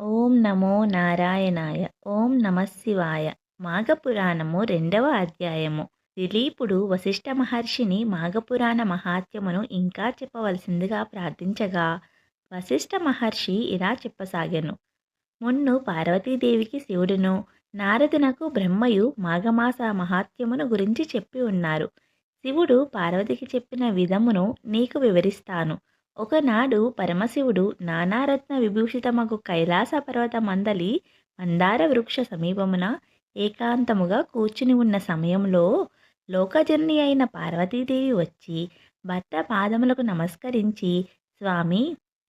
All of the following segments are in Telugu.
ఓం నమో నారాయణాయ ఓం నమశివాయ మాఘపురాణము రెండవ అధ్యాయము. దిలీపుడు వశిష్ఠ మహర్షిని మాఘపురాణ మహాత్యమును ఇంకా చెప్పవలసిందిగా ప్రార్థించగా వశిష్ఠ మహర్షి ఇలా చెప్పసాగాను. మున్ను పార్వతీదేవికి శివుడును. నారదునకు బ్రహ్మయు మాఘమాస మహాత్యమును గురించి చెప్పి ఉన్నారు. శివుడు పార్వతికి చెప్పిన విధమును నీకు వివరిస్తాను. ఒకనాడు పరమశివుడు నానారత్న విభూషితమగు కైలాస పర్వత మందలి మందార వృక్ష సమీపమున ఏకాంతముగా కూర్చుని ఉన్న సమయంలో లోకజన్ని అయిన పార్వతీదేవి వచ్చి భర్త పాదములకు నమస్కరించి స్వామి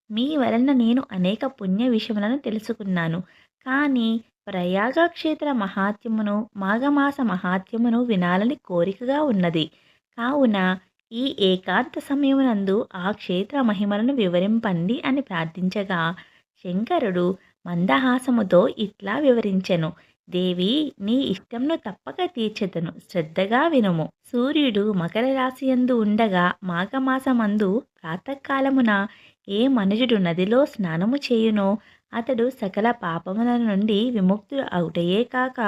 మీ వలన నేను అనేక పుణ్య విషయములను తెలుసుకున్నాను. కానీ ప్రయాగ క్షేత్ర మహాత్యమును మాఘమాస మహాత్యమును వినాలని కోరికగా ఉన్నది. కావున ఈ ఏకాంత సమయమునందు ఆ క్షేత్ర మహిమలను వివరింపండి అని ప్రార్థించగా శంకరుడు మందహాసముతో ఇట్లా వివరించెను. దేవి నీ ఇష్టంను తప్పక తీర్చెదను. శ్రద్ధగా వినుము. సూర్యుడు మకర రాశియందు ఉండగా మాఘమాసమందు ప్రాతకాలమున ఏ మనుజుడు నదిలో స్నానము చేయునో అతడు సకల పాపముల నుండి విముక్తుడు అవుటయే కాక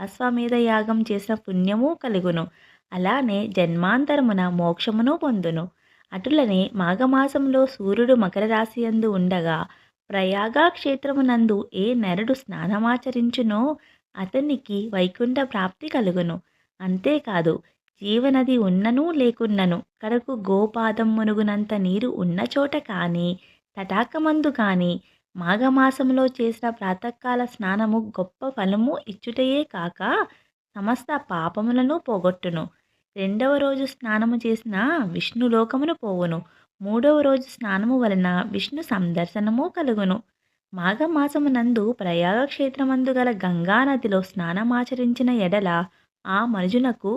అశ్వమేధ యాగం చేసిన పుణ్యము కలుగును. అలానే జన్మాంతరమున మోక్షమును పొందును. అటులనే మాఘమాసంలో సూర్యుడు మకర రాశియందు ఉండగా ప్రయాగా క్షేత్రమునందు ఏ నరుడు స్నానమాచరించునో అతనికి వైకుంఠ ప్రాప్తి కలుగును. అంతేకాదు జీవనది ఉన్నను లేకున్నను కడకు గోపాదం మునుగునంత నీరు ఉన్న చోట కానీ తటాకమందు కానీ మాఘమాసంలో చేసిన ప్రాతకాల స్నానము గొప్ప ఫలము ఇచ్చుటయే కాక సమస్త పాపములను పోగొట్టును. రెండవ రోజు స్నానము చేసిన విష్ణు లోకమును పోవును. మూడవ రోజు స్నానము వలన విష్ణు సందర్శనము కలుగును. మాఘమాసమునందు ప్రయాగక్షేత్రమందు గల గంగానదిలో స్నానమాచరించిన ఎడల ఆ మనుజునకు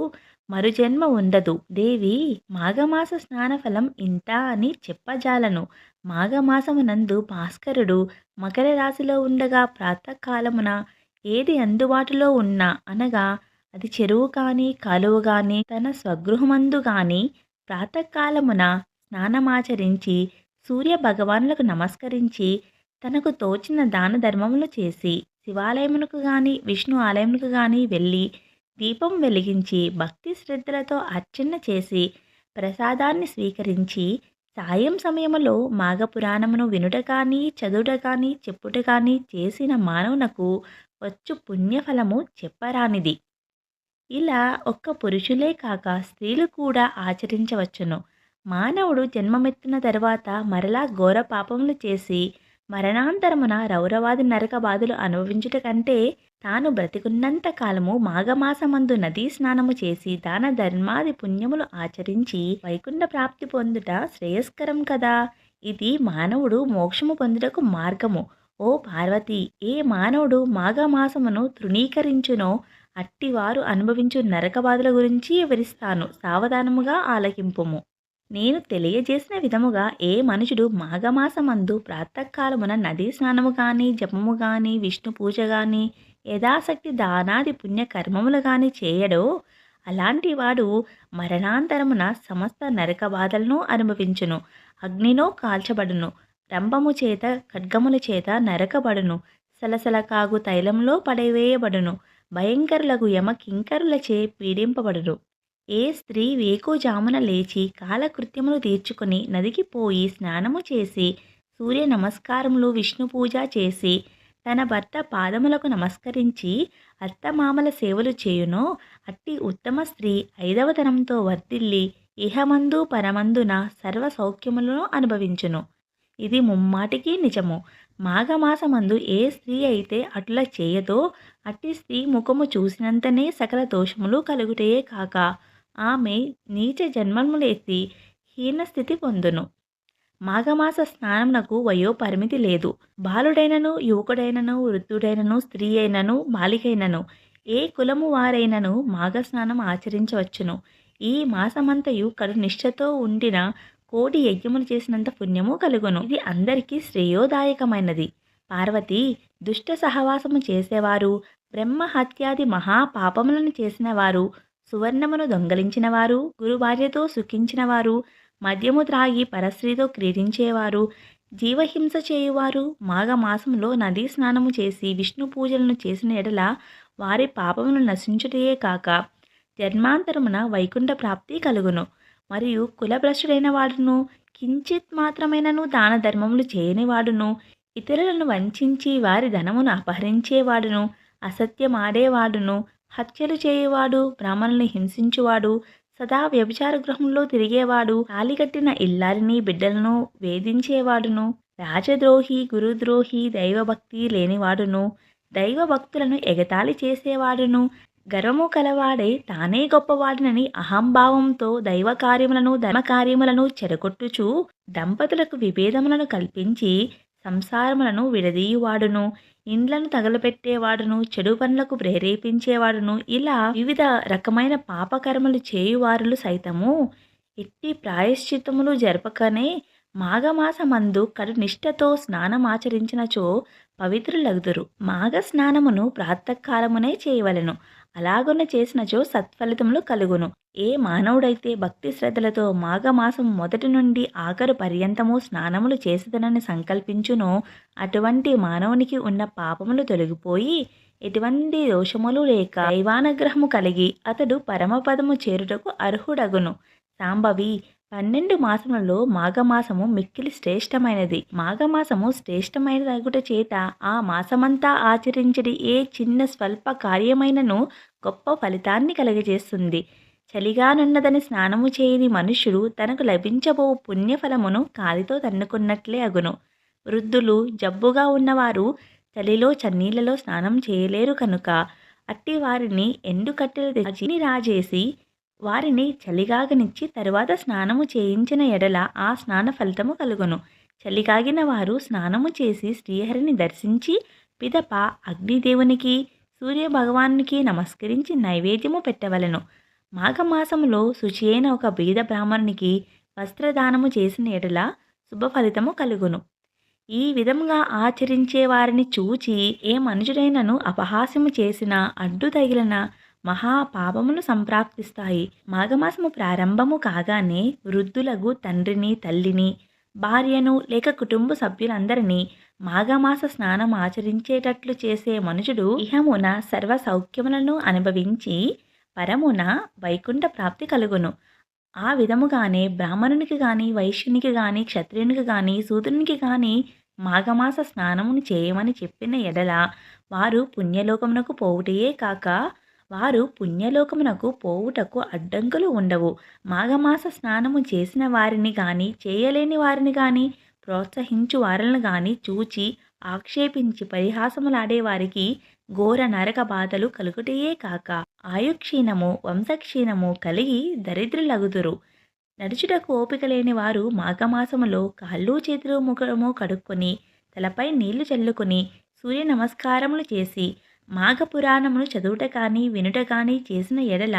మరుజన్మ ఉండదు. దేవి మాఘమాస స్నాన ఫలం ఇంత అని చెప్పజాలను. మాఘమాసమునందు భాస్కరుడు మకర రాశిలో ఉండగా ప్రాతకాలమున ఏది అందుబాటులో ఉన్నా అనగా అది చెరువు కానీ కాలువ కానీ తన స్వగృహమందు కానీ ప్రాతకాలమున స్నానమాచరించి సూర్య భగవానులకు నమస్కరించి తనకు తోచిన దాన ధర్మములు చేసి శివాలయమునకు కానీ విష్ణు ఆలయమునకు కానీ వెళ్ళి దీపం వెలిగించి భక్తి శ్రద్ధలతో అర్చన చేసి ప్రసాదాన్ని స్వీకరించి సాయం సమయములో మాఘపురాణమును వినుట కానీ చదువుట కానీ చెప్పుట కానీ చేసిన మానవునకు వచ్చు పుణ్యఫలము చెప్పరానిది. ఇలా ఒక్క పురుషులే కాక స్త్రీలు కూడా ఆచరించవచ్చును. మానవుడు జన్మమెత్తిన తర్వాత మరలా ఘోర పాపములు చేసి మరణాంతరమున రౌరవాది నరక బాధలు అనుభవించుట కంటే తాను బ్రతికున్నంత కాలము మాఘమాసమందు నదీ స్నానము చేసి దాన ధర్మాది పుణ్యములు ఆచరించి వైకుంఠ ప్రాప్తి పొందుట శ్రేయస్కరం కదా. ఇది మానవుడు మోక్షము పొందుటకు మార్గము. ఓ పార్వతి ఏ మానవుడు మాఘమాసమును తృణీకరించునో అట్టివారు అనుభవించు నరకబాధల గురించి వివరిస్తాను. సావధానముగా ఆలకింపుము. నేను తెలియజేసిన విధముగా ఏ మనుషుడు మాఘమాసమందు ప్రాతకాలమున నదీ స్నానము కానీ జపము కానీ విష్ణు పూజ కానీ యథాశక్తి దానాది పుణ్యకర్మములు కానీ చేయడో అలాంటి వాడు మరణాంతరమున సమస్త నరక బాధలను అనుభవించును. అగ్నినో కాల్చబడును. రంభము చేత ఖడ్గముల చేత నరకబడును. సలసల కాగు తైలంలో పడవేయబడును. భయంకరులకు యమ కింకరులచే పీడింపబడరు ఏ స్త్రీ వేకోజామున లేచి కాలకృత్యములు తీర్చుకొని నదికి పోయి స్నానము చేసి సూర్య నమస్కారములు విష్ణు పూజ చేసి తన భర్త పాదములకు నమస్కరించి అత్తమామల సేవలు చేయునో. అట్టి ఉత్తమ స్త్రీ ఐదవతనంతో వర్ధిల్లి ఇహమందు పరమందున సర్వ సౌఖ్యములను అనుభవించును. ఇది ముమ్మాటికి నిజము. మాఘమాసమందు ఏ స్త్రీ అయితే అట్లా చేయదో అట్టి స్త్రీ ముఖము చూసినంతనే సకల దోషములు కలుగుటయే కాక ఆమె నీచ జన్మములేసి హీనస్థితి పొందును. మాఘమాస స్నానమునకు వయో పరిమితి లేదు. బాలుడైనను యువకుడైనను వృద్ధుడైనను స్త్రీ అయినను బాలికైనను ఏ కులము వారైనను మాఘ స్నానం ఆచరించవచ్చును. ఈ మాసమంతయు కడు నిష్ఠతో ఉండిన కోటి యజ్ఞములు చేసినంత పుణ్యము కలుగును. ఇది అందరికీ శ్రేయోదాయకమైనది. పార్వతి దుష్ట సహవాసము చేసేవారు బ్రహ్మ హత్యాది మహాపాపములను చేసినవారు సువర్ణమును దొంగలించినవారు గురుభార్యతో సుఖించినవారు మద్యము త్రాగి పరశ్రీతో క్రీడించేవారు జీవహింస చేయువారు మాఘమాసంలో నదీ స్నానము చేసి విష్ణు పూజలను చేసిన ఎడల వారి పాపమును నశించుటయే కాక జన్మాంతరమున వైకుంఠ ప్రాప్తి కలుగును. మరియు కులభ్రష్టుడైన వాడును. కించిత్ మాత్రమైనను దాన ధర్మములు చేయనివాడును ఇతరులను వంచించి వారి ధనమును అపహరించేవాడును అసత్యమాడేవాడును హత్యలు చేయవాడు బ్రాహ్మణుల్ని హింసించువాడు సదా వ్యభిచార గృహంలో తిరిగేవాడు తాలికట్టిన ఇల్లారిని బిడ్డలను వేధించేవాడును రాజద్రోహి గురుద్రోహి దైవభక్తి లేనివాడును. దైవభక్తులను ఎగతాళి చేసేవాడును. గర్వము కలవాడే తానే గొప్పవాడినని అహంభావంతో దైవ కార్యములను ధర్మ చెరగొట్టుచు దంపతులకు విభేదములను కల్పించి సంసారములను విడదీయువాడును ఇండ్లను తగలపెట్టేవాడును చెడు పనులకు ప్రేరేపించేవాడును ఇలా వివిధ రకమైన పాపకర్మలు చేయువారులు సైతము ఎట్టి ప్రాయశ్చిత్తములు జరపకనే మాఘమాసమందు కడు నిష్ఠతో స్నానమాచరించినచో పవిత్రులగుదురు. మాఘ స్నానమును ప్రాతకాలమునే చేయవలెను. అలాగున చేసినచో సత్ఫలితములు కలుగును. ఏ మానవుడైతే భక్తి శ్రద్ధలతో మాఘమాసం మొదటి నుండి ఆఖరు పర్యంతము స్నానములు చేసేదనని సంకల్పించునో అటువంటి మానవునికి ఉన్న పాపములు తొలగిపోయి ఎటువంటి దోషములు లేక దైవానుగ్రహము కలిగి అతడు పరమపదము చేరుటకు అర్హుడగును. సాంబవి పన్నెండు మాసములలో మాఘమాసము మిక్కిలి శ్రేష్టమైనది. మాఘమాసము శ్రేష్టమైనదగుట చేత ఆ మాసమంతా ఆచరించడి ఏ చిన్న స్వల్ప కార్యమైనను గొప్ప ఫలితాన్ని కలుగజేస్తుంది. చలిగానున్నదని స్నానము చేయని మనుష్యుడు తనకు లభించబో పుణ్యఫలమును కాలితో తన్నుకున్నట్లే అగును. వృద్ధులు జబ్బుగా ఉన్నవారు చలిలో చన్నీళ్ళలో స్నానం చేయలేరు కనుక అట్టి వారిని ఎండు కట్టెలు తెచ్చి రాజేసి వారిని చలిగాగనిచ్చి తరువాత స్నానము చేయించిన ఎడల ఆ స్నాన ఫలితము కలుగును. చలిగాగిన వారు స్నానము చేసి శ్రీహరిని దర్శించి పిదప అగ్నిదేవునికి సూర్యభగవానునికి నమస్కరించి నైవేద్యము పెట్టవలను. మాఘమాసములో శుచి అయిన ఒక బీద బ్రాహ్మణునికి వస్త్రదానము చేసిన ఎడల శుభ ఫలితము కలుగును. ఈ విధముగా ఆచరించే వారిని చూచి ఏ మనుషుడైనను అపహాస్యము చేసిన అడ్డు తగిలిన మహాపాపమును సంప్రాప్తిస్తాయి. మాఘమాసము ప్రారంభము కాగానే వృద్ధులకు తండ్రిని తల్లిని భార్యను లేక కుటుంబ సభ్యులందరినీ మాఘమాస స్నానం ఆచరించేటట్లు చేసే మనుషుడు ఇహమున సర్వ సౌఖ్యములను అనుభవించి పరమున వైకుంఠ ప్రాప్తి కలుగును. ఆ విధముగానే బ్రాహ్మణునికి కానీ వైశ్యునికి కానీ క్షత్రియునికి కానీ శూద్రునికి కానీ మాఘమాస స్నానమును చేయమని చెప్పిన ఎడల వారు పుణ్యలోకమునకు పోవుటయే కాక వారు పుణ్యలోకమునకు పోవుటకు అడ్డంకులు ఉండవు. మాఘమాస స్నానము చేసిన వారిని గాని చేయలేని వారిని గాని ప్రోత్సహించు వారిని గాని చూచి ఆక్షేపించి పరిహాసములాడే వారికి ఘోర నరక బాధలు కలుగుటయే కాక ఆయుక్షీణము వంశక్షీణము కలిగి దరిద్రులగుదురు. నడుచుటకు ఓపిక లేని వారు మాఘమాసములో కాళ్ళు చేతులు ముఖము కడుక్కొని తలపై నీళ్ళు చల్లుకొని సూర్య నమస్కారములు చేసి మాఘపురాణమును చదువుట కానీ వినుట కానీ చేసిన ఎడల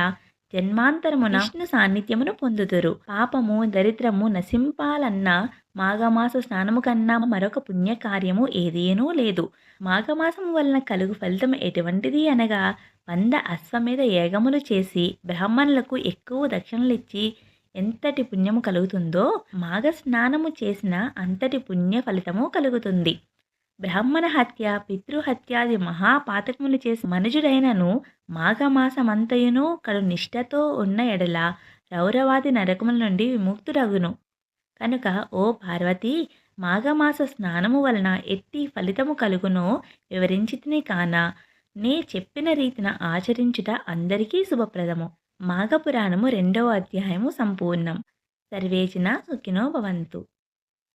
జన్మాంతరమున విష్ణు సాన్నిధ్యమును పొందుదురు. పాపము దరిద్రము నశింపాలన్న మాఘమాస స్నానము కన్నా మరొక పుణ్యకార్యము ఏదేనూ లేదు. మాఘమాసము వలన కలుగు ఫలితం ఎటువంటిది అనగా వంద అశ్వమేధ ఏగములు చేసి బ్రాహ్మణులకు ఎక్కువ దక్షిణలిచ్చి ఎంతటి పుణ్యము కలుగుతుందో మాఘ స్నానము చేసిన అంతటి పుణ్య ఫలితము కలుగుతుంది. బ్రాహ్మణ హత్య పితృహత్యాది మహాపాతకములు చేసి మనుజుడైనను మాఘమాసమంతయును కడు నిష్ఠతో ఉన్న ఎడల రౌరవాది నరకముల నుండి విముక్తుడగును. కనుక ఓ పార్వతి మాఘమాస స్నానము వలన ఎట్టి ఫలితము కలుగునో వివరించితిని కాన నే చెప్పిన రీతిన ఆచరించుట అందరికీ శుభప్రదము. మాఘపురాణము రెండవ అధ్యాయము సంపూర్ణం. సర్వేచిన సుఖినో భవంతు.